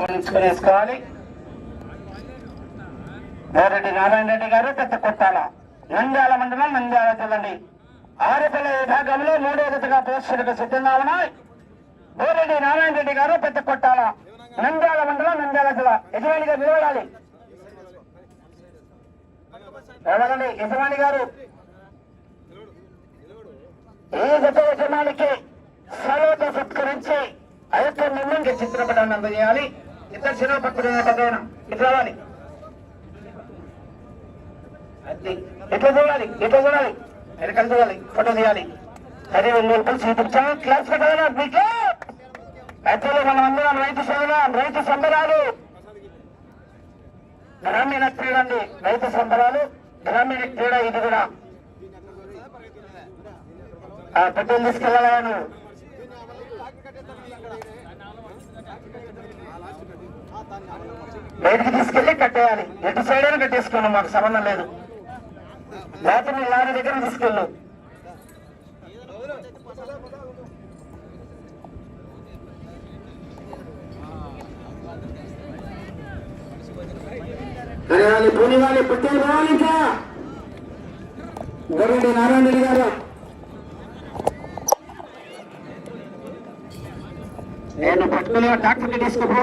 గమనించుకుని వేసుకోవాలి గోరెడ్డి నారాయణ రెడ్డి గారు పెద్ద కొట్టాల. నంద్యాల మండలం నంద్యాల జిల్లండి. ఆరుపల్ల విభాగంలో మూడో జతగా పోస్టులకు సిద్ధంగా ఉన్నాయి గోరెడ్డి నారాయణ రెడ్డి గారు పెద్ద కొట్టాల. నంద్యాల మండలం నంద్యాల జిల్లా. యజమానిగా నిలబడాలి. ఎవరండి యజమాని గారు. ఈ గత యజమానికి సర్వత సత్కరించి ఆ యొక్క నిర్ణయం చిత్రపటాన్ని అందజేయాలి ఇద్దరు చిన్న పక్కన పక్కన ఇట్లా రావాలి ఎట్లా చూడాలి? ఎట్లా చూడాలి? వెనకాల చూడాలి ఫోటో తీయాలి. అదే ఒంగోలు చూపించాలి క్లాస్ పెట్టాలి మీకు? అతను మనం అందరం రైతు సోదరం రైతు సంబరాలు. గ్రామీణ క్రీడ అండి రైతు సంబరాలు. గ్రామీణ క్రీడ ఇది కూడా. ఆ పెట్రోల్ తీసుకెళ్ళాలను బయటికి తీసుకెళ్ళి కట్టేయాలి. ఎటు సైడ్ అయినా కట్టేసుకోండి మాకు సంబంధం లేదు. లేకపోతే మీ లారీ దగ్గర తీసుకెళ్ళు. అరే వాళ్ళు పోనీ వాళ్ళు పుట్టేది రావాలి ఇంకా. గొర్రెడ్డి నారాయణ రెడ్డి గారు. నేను పట్టుకుని డాక్టర్కి తీసుకోపో.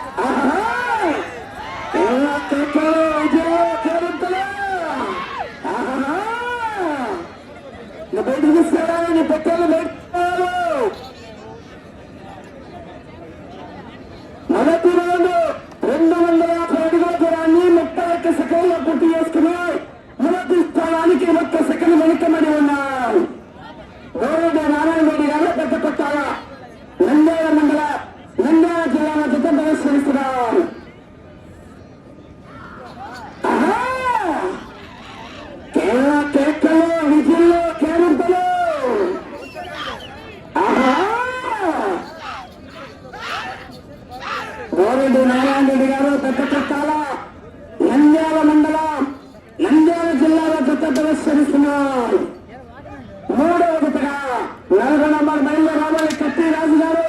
తీసుకెళ్ళాలని పెట్టాలి బయట మొదటి రౌండ్ రెండు వందల యాభై అడుగుల దూరాన్ని ముప్పై ఒక్క సెకండ్లో పూర్తి చేసుకుని మొదటి స్థానానికి ఒక్క సెకండ్ వెనుకబడి ఉన్నారు గౌరవ నారాయణ రెడ్డి గారు పెద్ద కొట్టాల నంద్యాల మండల నంద్యాల జిల్లాలో జత ప్రదర్శిస్తున్నారు ఆహా! కేరళ కేకలు విజిల్లు కేరింతలు ఆహా గోరెడ్డి నారాయణ రెడ్డి గారు పెద్ద కొట్టాల నంద్యాల మండలం నంద్యాల జిల్లాలో జత ప్రదర్శనిస్తున్నారు మూడవ జతగా నలభై నంబర్ మైల్లో రావాలి కత్తి రాజు గారు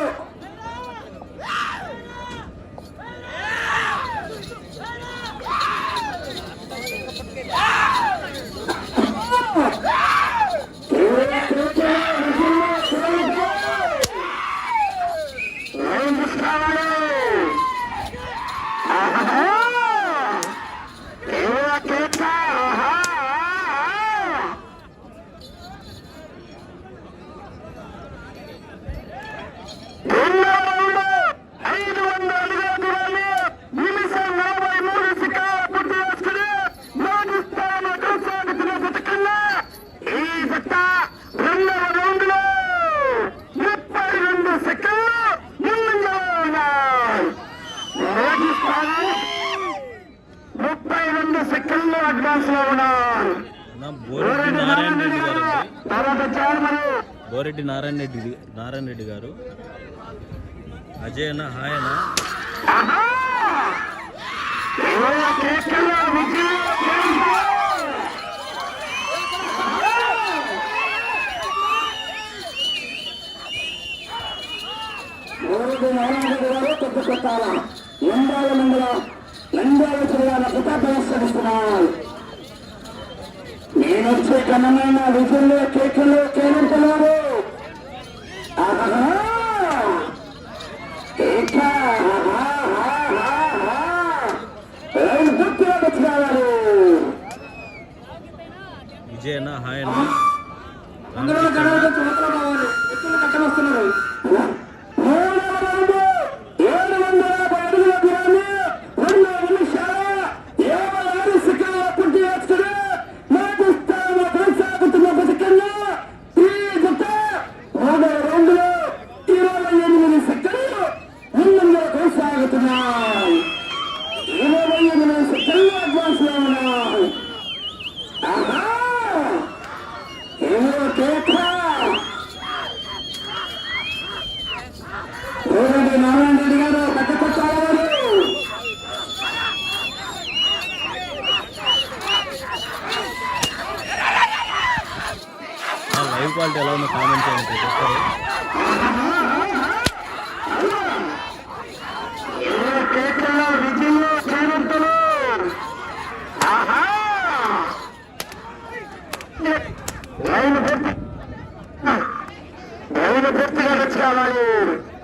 ఐదు వందల అడుగుల దూరాన్ని నిమిషం నలభై మూడు సెకండ్ల పూర్తి చేసుకుని మొదటి స్థానంలో కొనసాగుతున్న జత కన్నా ఈ జత రెండవ రౌండ్లో ముప్పై రెండు సెకండ్లు ముందంజలో ఉన్నాయి మొదటి స్థానం ముప్పై రెండు సెకండ్లు అడ్వాన్స్లో ఉన్నారు నా బోరెడ్డి నారాయణ రెడ్డి గారండి తర్వాత చార్మన్ బోరెడ్డి నారాయణ రెడ్డి నారాయణ రెడ్డి గారు. అజయ్ అన్న హాయ్ అన్న. నంద్యాల మండలం నంద్యాల నేను వచ్చే కన్నమైన విధుల్లో కేకులు కేరింతలు ఆహా కేక ఆహా, ఆహా, ఆహా. రైలు పూర్తిగా వచ్చి విజయ్ అన్న హాయ్ అన్న Woo!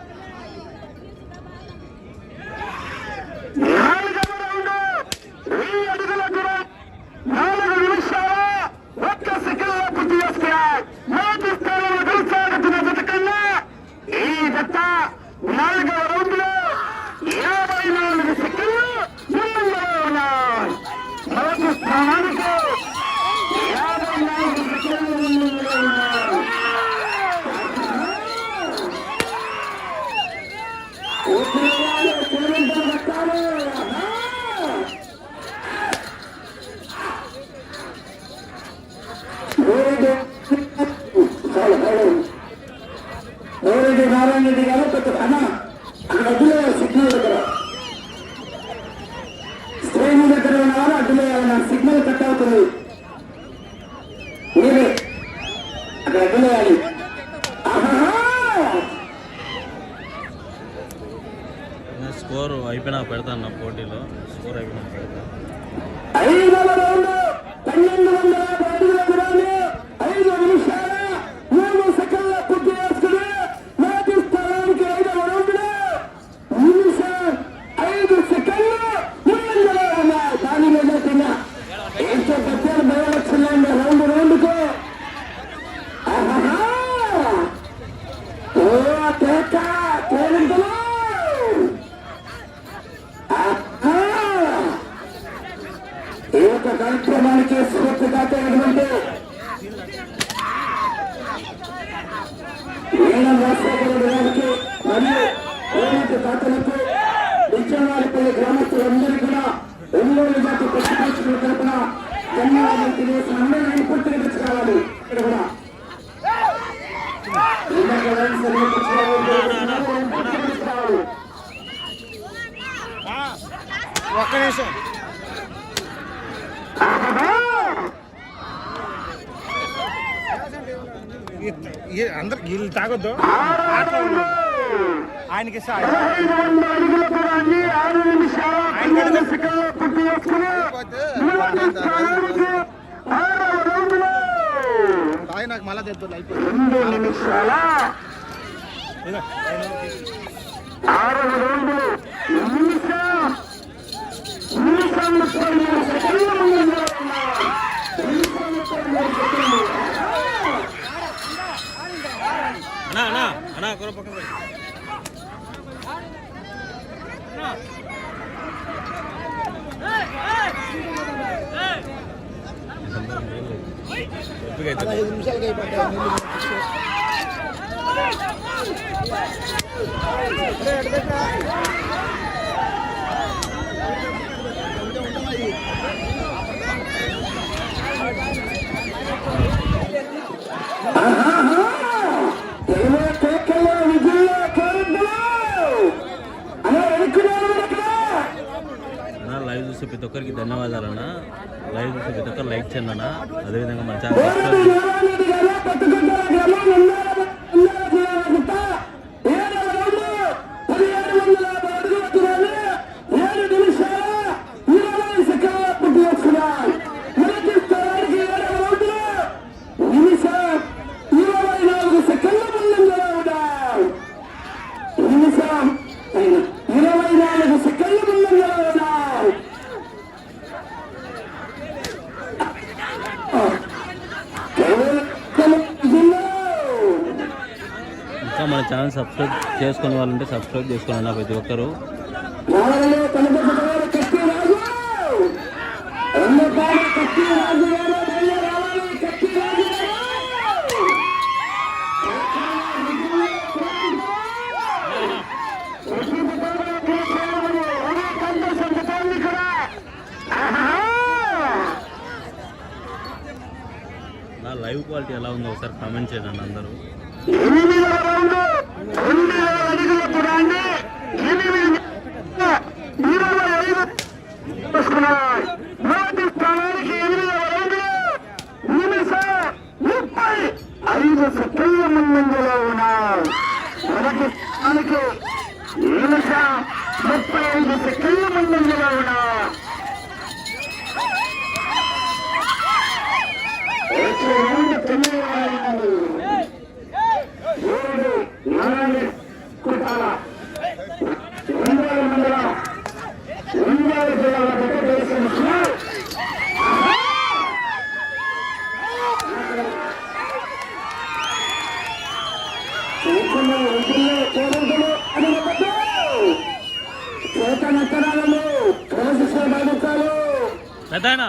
ఒంగోలు జాతి తరఫున అందరినీ పూర్తిగా తెచ్చుకోవాలి ఇక్కడ కూడా. ఒక్క నిమిషం. అందరు వీళ్ళు తాగొద్దు. ఆయనకి సార్ నాకు మళ్ళా చెప్తుంది అన్నా అన్నా అన్నా కూర పక్కన పదహైదు నిమిషాలకి అయిపోతాయి Uh-huh. చూస్తే ప్రతి ఒక్కరికి ధన్యవాదాలన్న. లైవ్ చూస్తే ప్రతి ఒక్కరు లైక్ చేయండి అన్న. అదేవిధంగా మన ఛానల్ చేసుకునే వాళ్ళుంటే సబ్స్క్రైబ్ చేసుకోండి ప్రతి ఒక్కరు. அறிவுக்கு புரிய முன்வந்தோனால் எனக்கு நிமிஷம் முப்பது ஐந்துக்கு கீழ முன்வந்தோனா ஒன்பது மண்டலம். ஒன்பது சொல்லப்பட்ட അതാണോ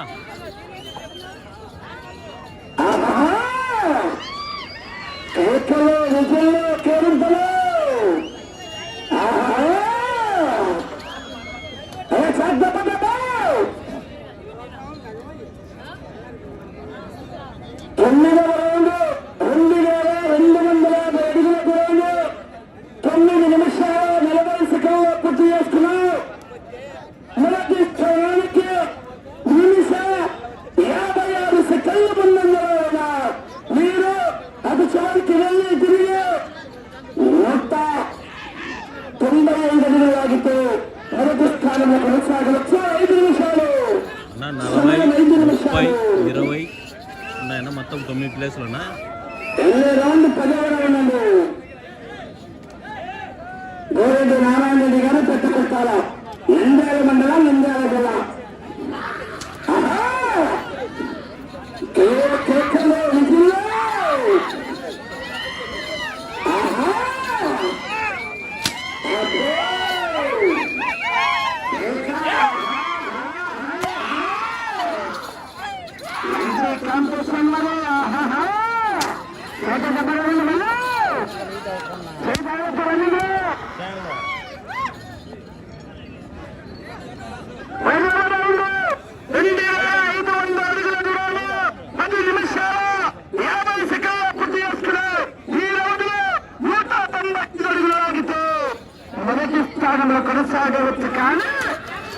కొనసాగంలో కొనసాగవచ్చు కానీ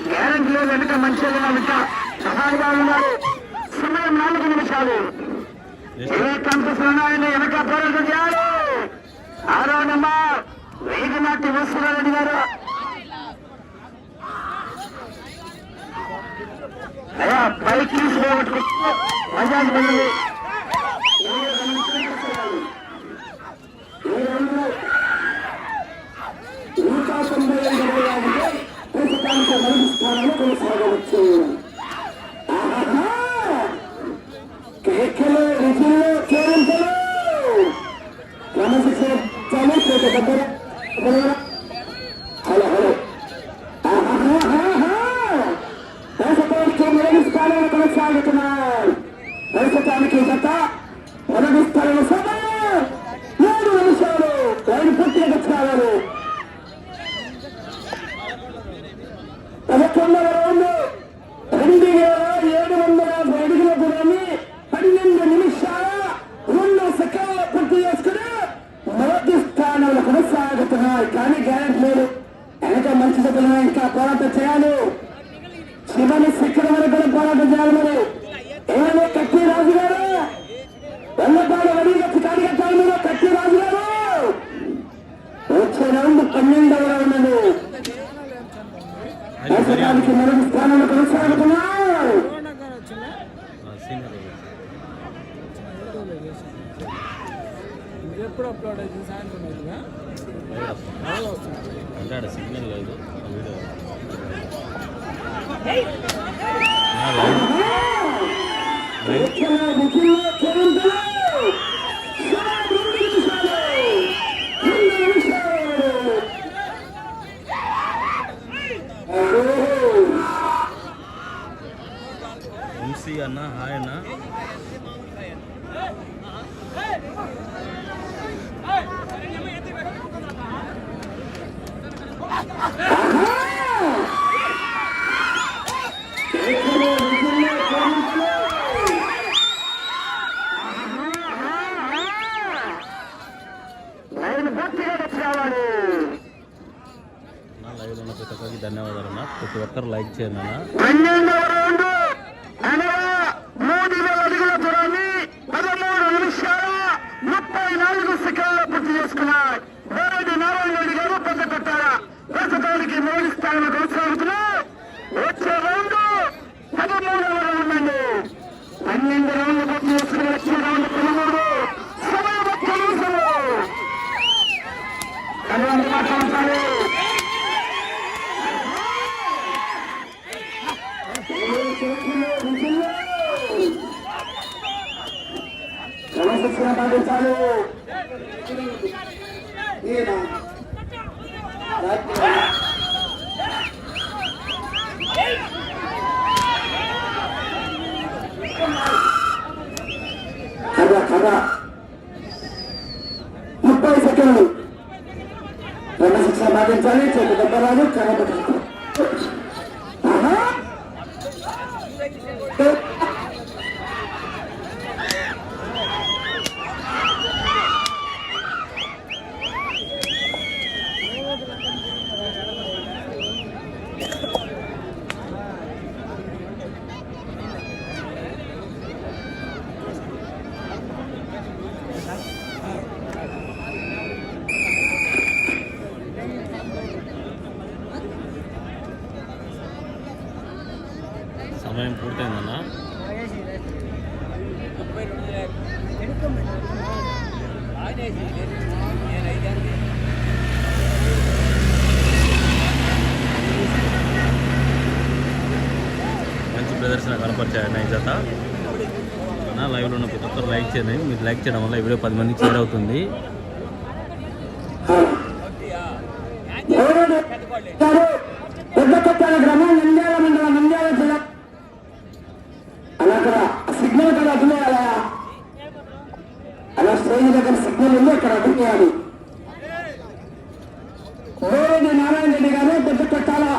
గ్యారంటీలో వెనుక మంచి సహాయంగా ఉన్నారు. సమయం నాలుగు నిమిషాలు. ఏ కంపెస్ ఉన్నాయని వెనక పోరాటం చేయాలి? ఆరో నెంబర్. వేగనాటి వస్తున్నారెడ్డి గారు. అయ్యా పైకి తీసుకుపోగొట్టుకుంటున్నారు బజాజ్ బండి దాంట్లో మొదటి స్థానంలో కొనసాగవచ్చు. చేసుకుని మొదటి స్థానంలో కొనసాగుతున్నాయి. కానీ గ్యారెంటీ లేదు. వెనక మంచి చెప్పిన ఇంకా పోరాటం చేయాలి. శివని శిఖర వరకు పోరాటం చేయాలి మరి. ఏమో కట్టి రాజు గారు వెళ్ళపాడు వడిగా చికాడి కట్టాలి మీరు? కట్టి రాజు గారు వచ్చే రౌండ్ పన్నెండవ రౌండ్ అండి. మొదటి స్థానంలో కొనసాగుతున్నాయి అప్లోడ్ అవుతుంది సాయంత్రం అవుతుందా సిగ్నల్ లేదు. అన్న హాయ్ అన్న. ధన్యవాదాలు అన్న. ప్రతి ఒక్కరు లైక్ చేయండి అన్న. Hallelujah. 끝. మంచి ప్రదర్శన కనపరిచాయండి ఈ జత. లైవ్లో ఉన్న ప్రతి ఒక్కరు లైక్ చేయండి. మీరు లైక్ చేయడం వల్ల ఈ వీడియో పది మందికి షేర్ అవుతుంది. గారు కోరేటి నారాయణ రెడ్డి గారు పెద్ద పెట్టాలా